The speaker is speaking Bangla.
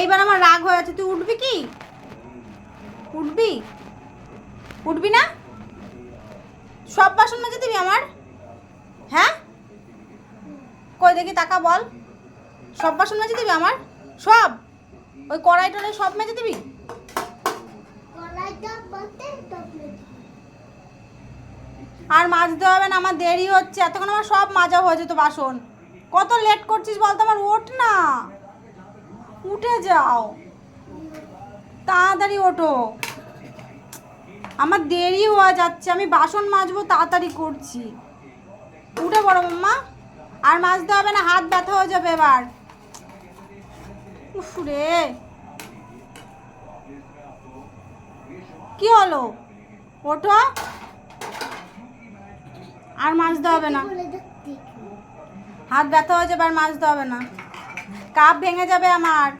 এইবার আমার রাগ হয়ে আছে, তুই উঠবি কি? উঠবি? উঠবি না? সব বাসন মেজে দিবি আমার? হ্যাঁ? কই দেখি টাকা বল। সব বাসন মেজে দিবি আমার? সব? ওই কড়াই টড়াই সব মেজে দিবি? আর মাজতে হবে না, আমার দেরি হচ্ছে। এতক্ষণ আমার সব মাজা হয়ে যেত বাসন। কত লেট করছিস বলতো আমার? ওঠ না। উঠে যাও। তাড়াতাড়ি ওঠো। আমার দেরি হয়ে যাচ্ছে, আমি বাসন মাজবো, তাড়াতাড়ি করছি। উঠে পড়ো মাম্মা, আর মাজতে হবে না, হাত ব্যথা হয়ে যাবে এবার। রে। কি হলো? ওঠো। আর মাজতে হবে না। হাত ব্যথা হয়ে যাবে, আর মাজতে হবে না। কাপ ভেঙে যাবে আমার।